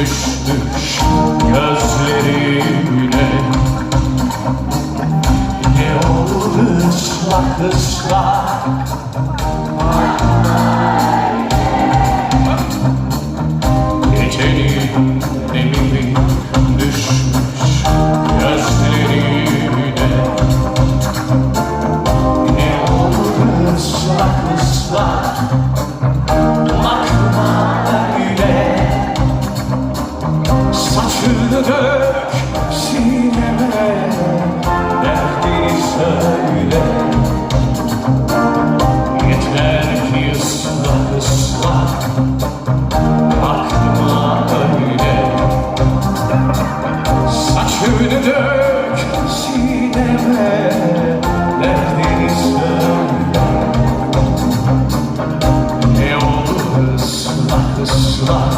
düşmüş gözlerine Ne olur ıslak ıslak Gecenin nemini düşmüş gözlerine Ne ıslak ıslak Saçını dök sineme Derdini söyle. Yeter ki ıslak ıslak Bakma öyle Saçını dök sineme